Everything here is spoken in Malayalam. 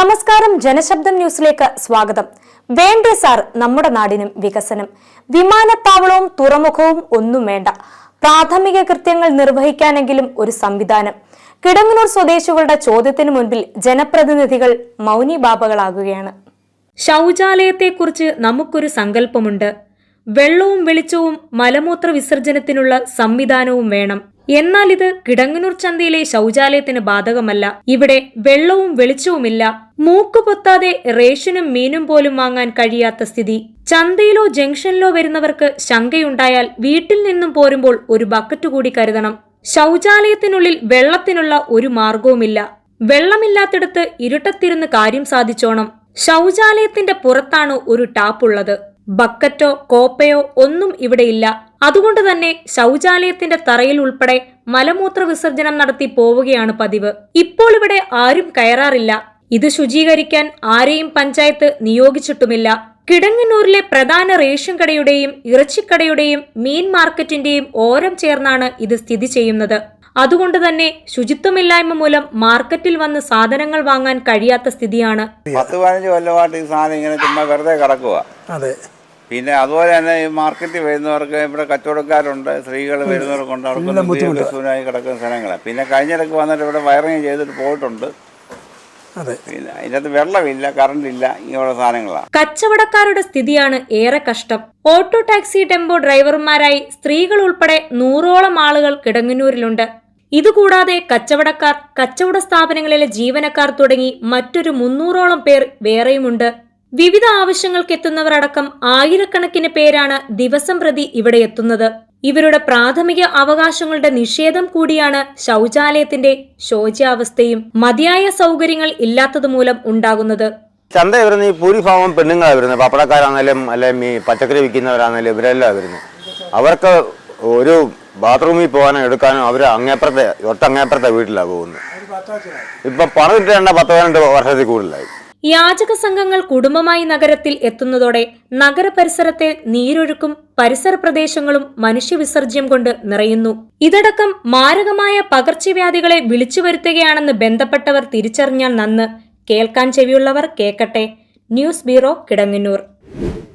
നമസ്കാരം ജനശബ്ദം ന്യൂസിലേക്ക് സ്വാഗതം. വേണ്ടേ സാർ നമ്മുടെ നാടിനും വികസനം. വിമാനത്താവളവും തുറമുഖവും ഒന്നും വേണ്ട. പ്രാഥമിക കൃത്യങ്ങൾ നിർവഹിക്കാനെങ്കിലും ഒരു സംവിധാനം. കിടങ്ങനൂർ സ്വദേശികളുടെ ചോദ്യത്തിന് മുൻപിൽ ജനപ്രതിനിധികൾ മൗനി ബാബകളാകുകയാണ് ശൗചാലയത്തെക്കുറിച്ച് നമുക്കൊരു സങ്കല്പമുണ്ട്. വെള്ളവും വെളിച്ചവും മലമൂത്ര വിസർജനത്തിനുള്ള സംവിധാനവും വേണം. എന്നാൽ ഇത് കിടങ്ങനൂർ ചന്തയിലെ ശൗചാലയത്തിന് ബാധകമല്ല. ഇവിടെ വെള്ളവും വെളിച്ചവുമില്ല. മൂക്ക് പൊത്താതെ റേഷനും മീനും പോലും വാങ്ങാൻ കഴിയാത്ത സ്ഥിതി. ചന്തയിലോ ജംഗ്ഷനിലോ വരുന്നവർക്ക് ശങ്കയുണ്ടായാൽ വീട്ടിൽ നിന്നും പോരുമ്പോൾ ഒരു ബക്കറ്റ് കൂടി കരുതണം. ശൗചാലയത്തിനുള്ളിൽ വെള്ളത്തിനുള്ള ഒരു മാർഗവുമില്ല വെള്ളമില്ലാത്തിടത്ത് ഇരുട്ടത്തിരുന്ന് കാര്യം സാധിച്ചോണം. ശൗചാലയത്തിന്റെ പുറത്താണ് ഒരു ടാപ്പ് ഉള്ളത് ബക്കറ്റോ കോപ്പയോ ഒന്നും ഇവിടെയില്ല അതുകൊണ്ട് തന്നെ ശൗചാലയത്തിന്റെ തറയിൽ ഉൾപ്പെടെ മലമൂത്ര വിസർജനം നടത്തി പോവുകയാണ് പതിവ്. ഇപ്പോൾ ഇവിടെ ആരും കയറാറില്ല. ഇത് ശുചീകരിക്കാൻ ആരെയും പഞ്ചായത്ത് നിയോഗിച്ചിട്ടുമില്ല. കിടങ്ങന്നൂരിലെ പ്രധാന റേഷൻ കടയുടെയും ഇറച്ചിക്കടയുടെയും മീൻ മാർക്കറ്റിന്റെയും ഓരം ചേർന്നാണ് ഇത് സ്ഥിതി ചെയ്യുന്നത്. അതുകൊണ്ട് തന്നെ ശുചിത്വമില്ലായ്മ മൂലം മാർക്കറ്റിൽ വന്ന് സാധനങ്ങൾ വാങ്ങാൻ കഴിയാത്ത സ്ഥിതിയാണ്. പത്ത് പതിനഞ്ച് കൊല്ലമായിട്ട് ഈ സാധനം ഇങ്ങനെ ചുമ്മാ വെറുതെ കിടക്കുക അതെ. പിന്നെ അതുപോലെ തന്നെ ഈ മാർക്കറ്റിൽ വരുന്നവർക്ക് ഇവിടെ കച്ചവടക്കാരുണ്ട് സ്ത്രീകൾ വരുന്നവർക്കുണ്ട് അവർക്ക് സുനായി കിടക്കുന്ന സ്ഥലങ്ങളാണ് പിന്നെ കഴിഞ്ഞിടക്ക് വന്നിട്ട് ഇവിടെ വയറിങ് ചെയ്തിട്ട് പോയിട്ടുണ്ട്. വെള്ളമില്ല ഇങ്ങനെയുള്ള സാധനങ്ങളാണ് കച്ചവടക്കാരുടെ സ്ഥിതിയാണ് ഏറെ കഷ്ടം. ഓട്ടോ ടാക്സി ടെമ്പോ ഡ്രൈവർമാരായി സ്ത്രീകൾ ഉൾപ്പെടെ നൂറോളം ആളുകൾ കിടങ്ങന്നൂരിലുണ്ട്. ഇതുകൂടാതെ കച്ചവടക്കാർ കച്ചവട സ്ഥാപനങ്ങളിലെ ജീവനക്കാർ തുടങ്ങി മറ്റൊരു മുന്നൂറോളം പേർ വേറെയുമുണ്ട്. വിവിധ ആവശ്യങ്ങൾക്ക് എത്തുന്നവർ അടക്കം ആയിരക്കണക്കിന് പേരാണ് ദിവസം പ്രതി ഇവിടെ എത്തുന്നത്. ഇവരുടെ പ്രാഥമിക അവകാശങ്ങളുടെ നിഷേധം കൂടിയാണ് ശൗചാലയത്തിന്റെ ശോച്യാവസ്ഥയും മതിയായ സൗകര്യങ്ങൾ ഇല്ലാത്തതുമൂലം ഉണ്ടാകുന്നത്. ചന്ത വരുന്ന ഈ ഭൂരിഭാഗം പെണ്ണുങ്ങളാണ് വരുന്നത്. പപ്പടക്കാരാണെങ്കിലും അല്ലെങ്കിൽ ഈ പച്ചക്കറി വിൽക്കുന്നവരാണെങ്കിലും ഇവരെല്ലാം വരുന്നത്. അവർക്ക് ഒരു ബാത്റൂമിൽ പോകാനോ എടുക്കാനോ അവർ അങ്ങേപ്പുറത്തെ ഒട്ടങ്ങേപ്പുറത്തെ വീട്ടിലാണ് പോകുന്നത്. ഇപ്പം പണം കിട്ടേണ്ട പത്ത് പതിനെട്ട് വർഷത്തിൽ കൂടുതലായി. യാചക സംഘങ്ങൾ കുടുംബമായി നഗരത്തിൽ എത്തുന്നതോടെ നഗരപരിസരത്തെ നീരൊഴുക്കും പരിസര പ്രദേശങ്ങളും മനുഷ്യവിസർജ്യം കൊണ്ട് നിറയുന്നു. ഇതടക്കം മാരകമായ പകർച്ചവ്യാധികളെ വിളിച്ചു വരുത്തുകയാണെന്ന് ബന്ധപ്പെട്ടവർ തിരിച്ചറിഞ്ഞാൽ നന്ന്. കേൾക്കാൻ ചെവിയുള്ളവർ കേൾക്കട്ടെ. News bureau Kidangannur.